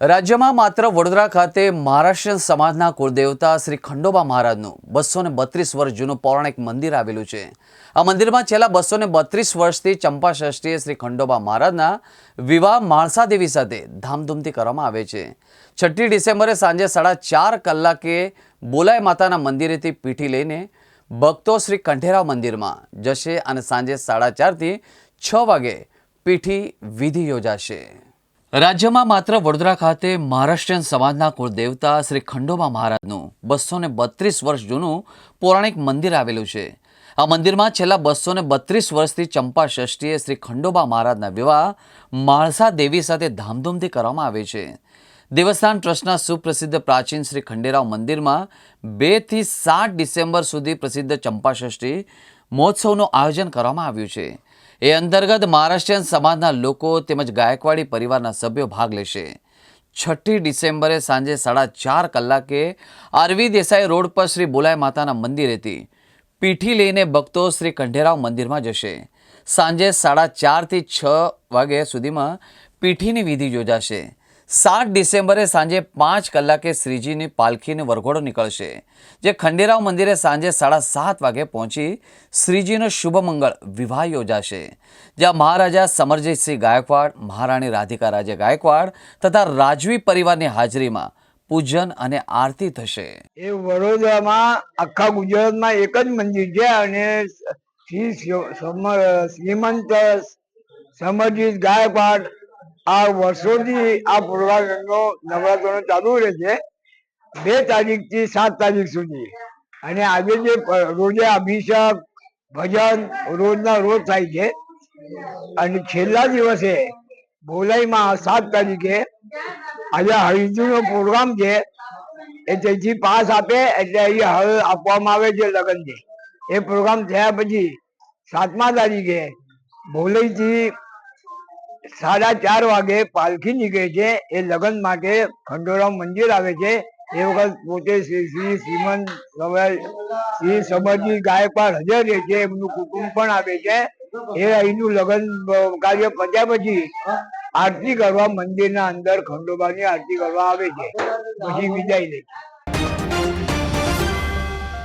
રાજ્યમાં માત્ર વડોદરા ખાતે મહારાષ્ટ્રીયન સમાજના કુળદેવતા શ્રી ખંડોબા મહારાજનું બસો ને બત્રીસ વર્ષ જૂનું પૌરાણિક મંદિર આવેલું છે. આ મંદિરમાં છેલ્લા બસો ને બત્રીસ વર્ષથી ચંપાષષ્ઠીએ શ્રી ખંડોબા મહારાજના વિવાહ માણસાદેવી સાથે ધામધૂમથી કરવામાં આવે છે. છઠ્ઠી ડિસેમ્બરે સાંજે સાડા ચાર કલાકે બોલાય માતાના મંદિરેથી પીઠી લઈને ભક્તો શ્રી કંઠેરાવ મંદિરમાં જશે અને સાંજે સાડા ચારથી છ વાગે પીઠી વિધિ યોજાશે. રાજ્યમાં માત્ર વડોદરા ખાતે મહારાષ્ટ્રીયન સમાજના કુળદેવતા શ્રી ખંડોબા મહારાજનું બસો ને બત્રીસ વર્ષ જૂનું પૌરાણિક મંદિર આવેલું છે. આ મંદિરમાં છેલ્લા બસો ને બત્રીસ વર્ષથી ચંપા ષષ્ઠીએ શ્રી ખંડોબા મહારાજના વિવાહ માળસા દેવી સાથે ધામધૂમથી કરવામાં આવે છે. દેવસ્થાન ટ્રસ્ટના સુપ્રસિદ્ધ પ્રાચીન શ્રી ખંડેરાવ મંદિરમાં બેથી સાત ડિસેમ્બર સુધી પ્રસિદ્ધ ચંપાષષ્ઠી મહોત્સવનું આયોજન કરવામાં આવ્યું છે. એ અંતર્ગત મહારાષ્ટ્રીયન સમાજના લોકો તેમજ ગાયકવાડી પરિવારના સભ્યો ભાગ લેશે. છઠ્ઠી ડિસેમ્બરે સાંજે સાડા ચાર કલાકે આરવી દેસાઈ રોડ પર શ્રી બોલાય માતાના મંદિરેથી પીઠી લઈને ભક્તો શ્રી કંઢેરાવ મંદિરમાં જશે. સાંજે સાડા ચારથી છ વાગ્યા સુધીમાં પીઠીની વિધિ યોજાશે. સાત ડિસેમ્બરે સાંજે પાંચ કલાકે શ્રીજીની પાલખીની વરઘોડો નીકળશે, જે ખંડેરાવ મંદિરે સાંજે સાડા સાત વાગે પહોંચી શ્રીજીનો શુભ મંગળ વિવાહ યોજાશે, જ્યાં મહારાજા સમરજીતસિંહ ગાયકવાડ, મહારાણી રાધિકા રાજે ગાયકવાડ તથા રાજવી પરિવારની હાજરીમાં પૂજન અને આરતી થશે. એ વડોદરામાં આખા ગુજરાતમાં એક જ મંદિર છે અને શ્રી શ્રીમંત સમરજીત ગાયકવાડ આ વર્ષોથી આ પૂર્વાગંગો નવરાત્રનો ચાલુ રહે છે. બે તારીખથી સાત તારીખ સુધી. અને આજે જે રોજે અભિષેક, ભજન રોજના રોજ થાય છે. અને છેલ્લા દિવસે ભોલાઈમાં સાત તારીખે આજે હળદીનો પ્રોગ્રામ છે. એ તેથી પાસ આપે એટલે અહીં હળ આપવામાં આવે છે લગ્નથી. એ પ્રોગ્રામ થયા પછી સાતમા તારીખે ભોલઈથી સાડા ચાર વાગે પાલખી નીકળે છે. એ લગ્ન માટે ખંડોરામ મંદિર આવે છે. એ વખત પોતે શ્રી શ્રી શ્રીમંત સવાઈ શ્રી સમરજી ગાયકવાડ હાજર રહે છે. એમનું કુટુંબ પણ આવે છે. એ અહીંનું લગ્ન કાર્ય પત્યા પછી આરતી કરવા મંદિરના અંદર ખંડોબાની આરતી કરવા આવે છે. પછી વિદાય લે છે.